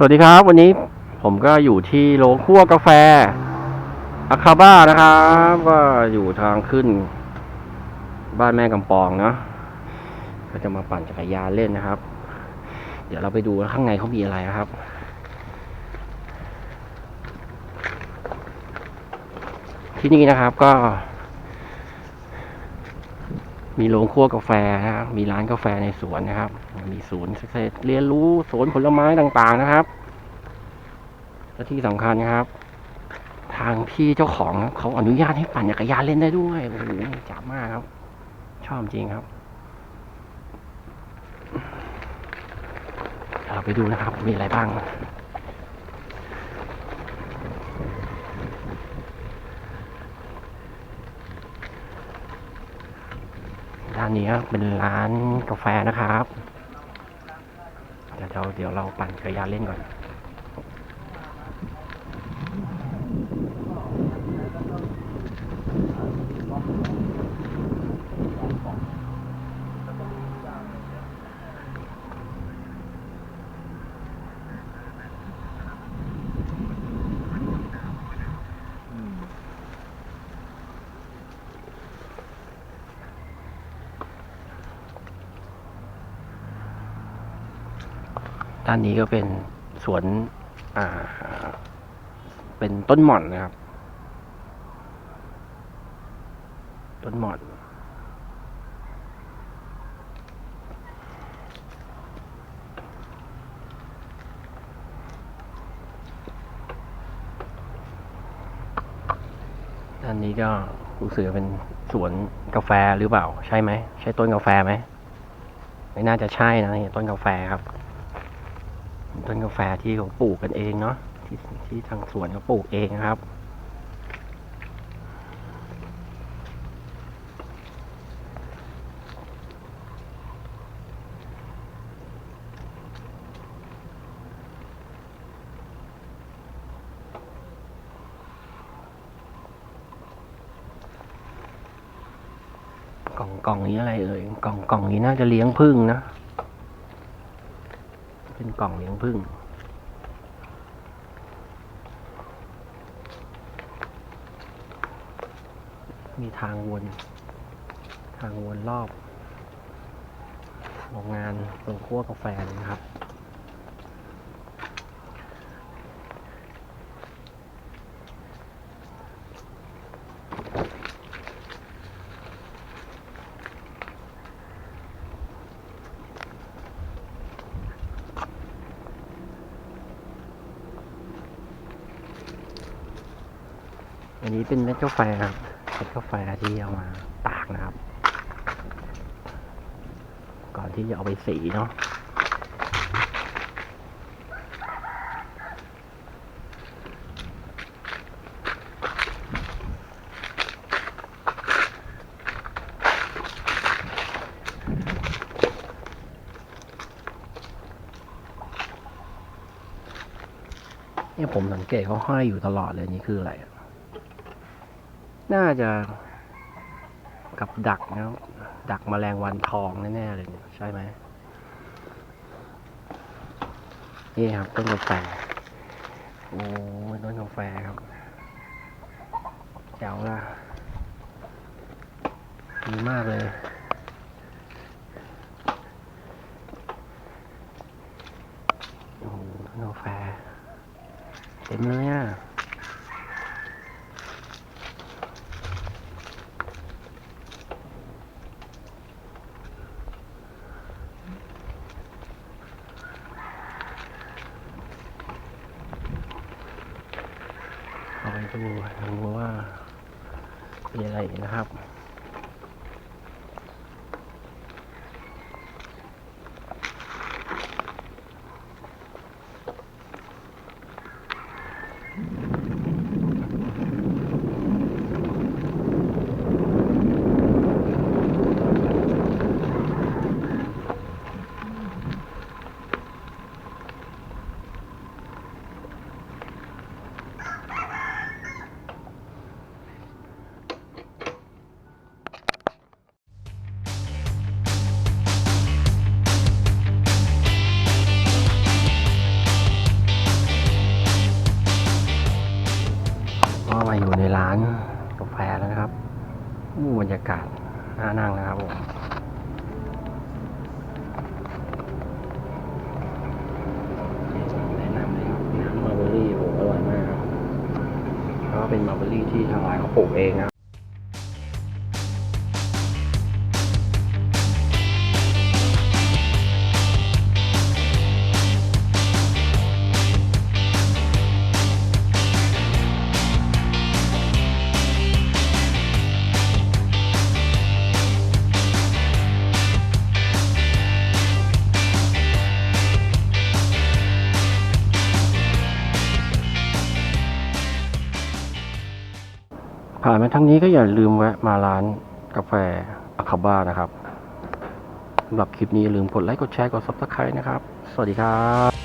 สวัสดีครับ วันนี้ผมก็อยู่ที่โรงคั่วกาแฟอาคาบ้านะครับ ก็อยู่ทางขึ้น บ้านแม่กำปองเนาะก็จะมาปั่นจักรยานเล่นนะครับ เดี๋ยวเราไปดูว่าข้างในเขามีอะไรนะครับ ที่นี่นะครับก็ มีโรงคั่วกาแฟนะครับมีร้านกาแฟในสวนนะครับ มีศูนย์เรียนรู้สวนผลไม้ต่างๆนะครับ และที่สำคัญนะครับ ทางพี่เจ้าของเขาอนุญาตให้ปั่นจักรยานเล่นได้ด้วยโอ้โหจับมากครับ ชอบจริงครับเดี๋ยวเราไปดูนะครับ มีอะไรบ้างานนี้เป็นร้านกาแฟนะครับ เดี๋ยวเราเดี๋ยวเราปั่นจักรยานเล่นก่อน ด้านนี้ก็เป็นสวนเป็นต้นหม่อนนะครับ ต้นหม่อนด้านนี้ก็รู้สึกเป็นสวนกาแฟหรือเปล่า ใช่ไหม ใช่ต้นกาแฟไหม ไม่น่าจะใช่นะต้นกาแฟครับ ต้นกาแฟที่เขาปลูกกันเองเนาะที่ที่ทางสวนเขาปลูกเองครับ กล่องกล่องนี้อะไรเอ่ยกล่องกล่องนี้น่าจะเลี้ยงผึ้งนะ เป็นกล่องเลี้ยงพึ่งมีทางวน ทางวนรอบโรงงานโรงคั่วกาแฟนะครับ อันนี้เป็นเม็ดกาแฟครับเม็ดกาแฟที่เอามาตากนะครับ ก่อนที่จะเอาไปสีเนาะเนี่ยผมสังเกตเขาห้อยอยู่ตลอดเลยนี่คืออะไรอะ น่าจะกับดักนะครับดักแมลงวันทองแน่ๆเลยใช่ไหมนี่ครับต้นกาแฟโอ้ต้นกาแฟครับแจ๋วละดีมากเลยโอ้ต้นกาแฟเต็มเลยอะ เอาไป ดูดูว่ามีอะไรนะครับ บรรยากาศน่านั่งนะครับผมแนะนำเลยครับน้ำมาร์เบอรี่โอ้อร่อยมากครับก็เป็นมาร์เบอรี่ที่ทางร้านเขาปลูกเองนะ ผ่านมาทั้งนี้ก็อย่าลืมแวะมาร้านกาแฟอาคาบ้านะครับสำหรับคลิปนี้อย่าลืมกดไลค์กดแชร์กดซับสไครต์นะครับ สวัสดีครับ